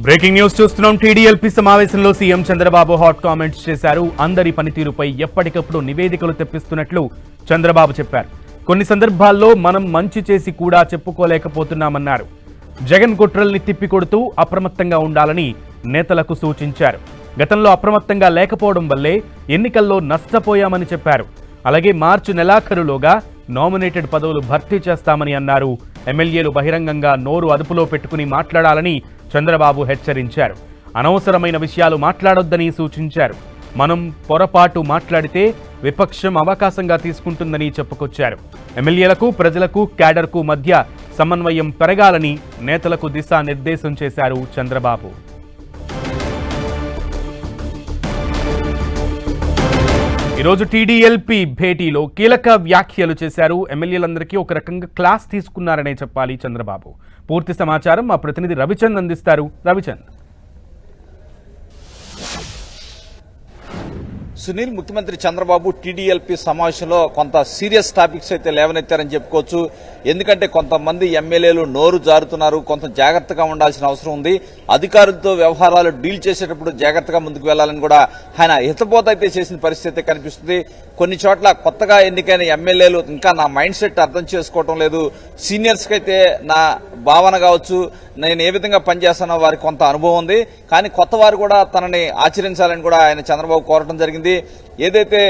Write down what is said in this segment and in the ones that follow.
Breaking news చూస్తున్నాం. TDLP సమావేశంలో CM Chandrababu hot comments చేశారు. అందరి పనితీరుపై ఎప్పటికప్పుడు నివేదికలు తెప్పిస్తున్నట్లు చంద్రబాబు చెప్పారు. కొన్ని సందర్భాల్లో మనం మంచి చేసి కూడా చెప్పుకోలేకపోతున్నామన్నారు. జగన్ కుట్రల్ని తిప్పికొడుతూ అప్రమత్తంగా ఉండాలని నేతలకు సూచించారు. గతంలో అప్రమత్తంగా లేకపోవడం వల్లే ఎన్నికల్లో నష్టపోయామని చెప్పారు. అలాగే మార్చి నెలాఖరులోగా నామినేటెడ్ పదవులు భర్తీ చేస్తామని అన్నారు. ఎమ్మెల్యేలు బహిరంగంగా నోరు అదుపులో పెట్టుకుని మాట్లాడాలని చంద్రబాబు హెచ్చరించారు. అనవసరమైన విషయాలు మాట్లాడొద్దని సూచించారు. మనం పొరపాటు మాట్లాడితే విపక్షం అవకాశంగా తీసుకుంటుందని చెప్పుకొచ్చారు. ఎమ్మెల్యేలకు ప్రజలకు క్యాడర్కు మధ్య సమన్వయం పెరగాలని నేతలకు దిశానిర్దేశం చేశారు చంద్రబాబు. ఈరోజు టీడీఎల్పీ భేటీలో కీలక వ్యాఖ్యలు చేశారు. ఎమ్మెల్యేలందరికీ ఒక రకంగా క్లాస్ తీసుకున్నారనే చెప్పాలి చంద్రబాబు. పూర్తి సమాచారం మా ప్రతినిధి రవిచంద్ అందిస్తారు. రవిచంద్. సునీల్ ముఖ్యమంత్రి చంద్రబాబు టీడీఎల్పీ సమావేశంలో కొంత సీరియస్ టాపిక్స్ అయితే లేవనెత్తారని చెప్పుకోవచ్చు. ఎందుకంటే కొంతమంది ఎమ్మెల్యేలు నోరు జారుతున్నారు కొంత జాగ్రత్తగా ఉండాల్సిన అవసరం ఉంది. అధికారులతో వ్యవహారాలు డీల్ చేసేటప్పుడు జాగ్రత్తగా ముందుకు వెళ్ళాలని కూడా ఆయన హితబోధ అయితే చేసిన పరిస్థితి కనిపిస్తుంది. కొన్ని చోట్ల కొత్తగా ఎన్నికైన ఎమ్మెల్యేలు ఇంకా నా మైండ్ సెట్ అర్థం చేసుకోవటం లేదు. సీనియర్స్కి అయితే నా భావన కావచ్చు నేను ఏ విధంగా పనిచేస్తానో వారికి కొంత అనుభవం ఉంది. కానీ కొత్త వారు కూడా తనని ఆచరించాలని కూడా ఆయన చంద్రబాబు కోరటం జరిగింది. சேர்ந்து ఏదైతే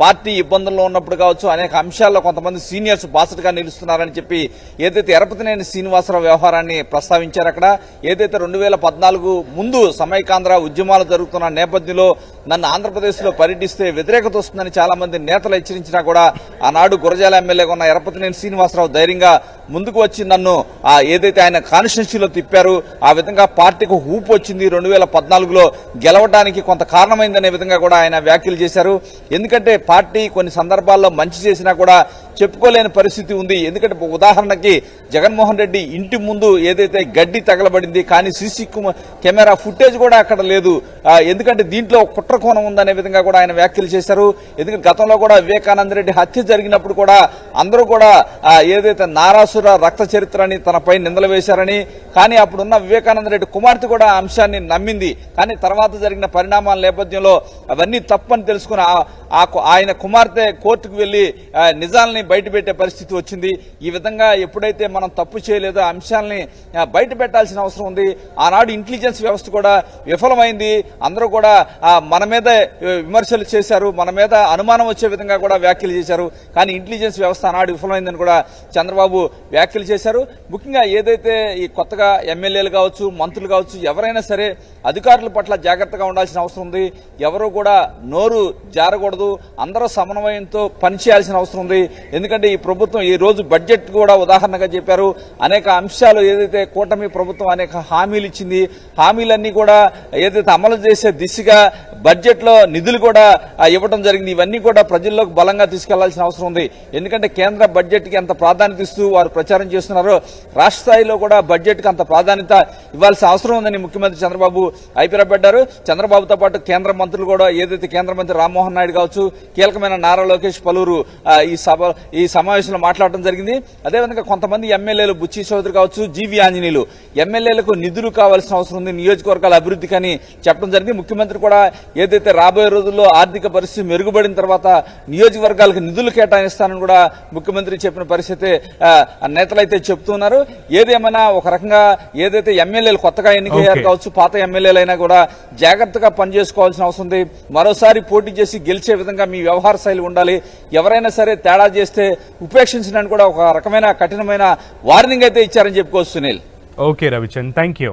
పార్టీ ఇబ్బందుల్లో ఉన్నప్పుడు కావచ్చు అనేక అంశాల్లో కొంతమంది సీనియర్స్ బాసటగా నిలుస్తున్నారని చెప్పి ఏదైతే ఎరపతినేని శ్రీనివాసరావు వ్యవహారాన్ని ప్రస్తావించారు అక్కడ ఏదైతే రెండు వేల పద్నాలుగు ముందు సమైకాంధ్ర ఉద్యమాలు జరుగుతున్న నేపథ్యంలో నన్ను ఆంధ్రప్రదేశ్లో పర్యటిస్తే వ్యతిరేకత వస్తుందని చాలా మంది నేతలు హెచ్చరించినా కూడా ఆనాడు గురజాల ఎమ్మెల్యేగా ఉన్న ఎరపతినేని శ్రీనివాసరావు ధైర్యంగా ముందుకు వచ్చి నన్ను ఆ ఏదైతే ఆయన కాన్స్టిట్యున్సీలో తిప్పారు ఆ విధంగా పార్టీకి ఊపు వచ్చింది రెండు వేల పద్నాలుగులో గెలవడానికి కొంత కారణమైందనే విధంగా కూడా ఆయన వ్యాఖ్యలు చేసి చేశారు. ఎందుకంటే పార్టీ కొన్ని సందర్భాల్లో మంచి చేసినా కూడా చెప్పుకోలేని పరిస్థితి ఉంది. ఎందుకంటే ఉదాహరణకి జగన్మోహన్ రెడ్డి ఇంటి ముందు ఏదైతే గడ్డి తగలబడింది కానీ సీసీ కెమెరా ఫుటేజ్ కూడా అక్కడ లేదు. ఎందుకంటే దీంట్లో కుట్ర కోణం ఉందనే విధంగా కూడా ఆయన వ్యాఖ్యలు చేశారు. ఎందుకంటే గతంలో కూడా వివేకానంద రెడ్డి హత్య జరిగినప్పుడు కూడా అందరూ కూడా ఏదైతే నారాసుర రక్త చరిత్రని తనపై నిందలు వేశారని కానీ అప్పుడున్న వివేకానంద రెడ్డి కుమార్తె కూడా ఆ అంశాన్ని నమ్మింది. కానీ తర్వాత జరిగిన పరిణామాల నేపథ్యంలో అవన్నీ తప్పని తెలుసుకుని ఆ- ఆయన కుమార్తె కోర్టుకు వెళ్ళి నిజాలని బయటపెట్టే పరిస్థితి వచ్చింది. ఈ విధంగా ఎప్పుడైతే మనం తప్పు చేయలేదో అంశాలని బయట పెట్టాల్సిన అవసరం ఉంది. ఆనాడు ఇంటెలిజెన్స్ వ్యవస్థ కూడా విఫలమైంది. అందరూ కూడా మన మీద విమర్శలు చేశారు. మన మీద అనుమానం వచ్చే విధంగా కూడా వ్యాఖ్యలు చేశారు. కానీ ఇంటెలిజెన్స్ వ్యవస్థ ఆనాడు విఫలమైందని కూడా చంద్రబాబు వ్యాఖ్యలు చేశారు. ముఖ్యంగా ఏదైతే ఈ కొత్తగా ఎమ్మెల్యేలు కావచ్చు మంత్రులు కావచ్చు ఎవరైనా సరే అధికారుల పట్ల జాగ్రత్తగా ఉండాల్సిన అవసరం ఉంది. ఎవరు కూడా నోరు జారకూడదు. అందరూ సమన్వయంతో పనిచేయాల్సిన అవసరం ఉంది. ఎందుకంటే ఈ ప్రభుత్వం ఈ రోజు బడ్జెట్ కూడా ఉదాహరణగా చెప్పారు. అనేక అంశాలు ఏదైతే కూటమి ప్రభుత్వం అనేక హామీలు ఇచ్చింది హామీలన్నీ కూడా ఏదైతే అమలు చేసే దిశగా బడ్జెట్లో నిధులు కూడా ఇవ్వడం జరిగింది. ఇవన్నీ కూడా ప్రజల్లోకి బలంగా తీసుకెళ్ళాల్సిన అవసరం ఉంది. ఎందుకంటే కేంద్ర బడ్జెట్కి ఎంత ప్రాధాన్యత ఇస్తూ వారు ప్రచారం చేస్తున్నారో. రాష్ట్ర స్థాయిలో కూడా బడ్జెట్కి అంత ప్రాధాన్యత ఇవ్వాల్సిన అవసరం ఉందని ముఖ్యమంత్రి చంద్రబాబు అభిప్రాయపడ్డారు. చంద్రబాబుతో పాటు కేంద్ర మంత్రులు కూడా ఏదైతే కేంద్ర మంత్రి రామ్మోహన్ నాయుడు కావచ్చు కీలకమైన నారా లోకేష్ పలువురు ఈ సభ ఈ సమావేశంలో మాట్లాడడం జరిగింది. అదేవిధంగా కొంతమంది ఎమ్మెల్యేలు బుచ్చి చౌదరి కావచ్చు జీవి ఆంజనేయులు. ఎమ్మెల్యేలకు నిధులు కావాల్సిన అవసరం ఉంది. నియోజకవర్గాల అభివృద్ధికి అని చెప్పడం జరిగింది. ముఖ్యమంత్రి కూడా ఏదైతే రాబోయే రోజుల్లో ఆర్థిక పరిస్థితి మెరుగుపడిన తర్వాత నియోజకవర్గాలకు నిధులు కేటాయిస్తానని కూడా ముఖ్యమంత్రి చెప్పిన పరిస్థితి నేతలైతే చెప్తున్నారు ఏదేమైనా ఒక రకంగా ఏదైతే ఎమ్మెల్యేలు కొత్తగా ఎన్నికయ్యారు. కావచ్చు పాత ఎమ్మెల్యేలైనా కూడా జాగ్రత్తగా పనిచేసుకోవాల్సిన అవసరం ఉంది. మరోసారి పోటీ చేసి గెలిచే విధంగా మీ వ్యవహార శైలి ఉండాలి. ఎవరైనా సరే తేడా చేస్తే ఉపేక్షించడానికి కూడా ఒక రకమైన కఠినమైన వార్నింగ్ అయితే ఇచ్చారని చెప్పుకోవచ్చు Sunil. Okay Ravichand thank you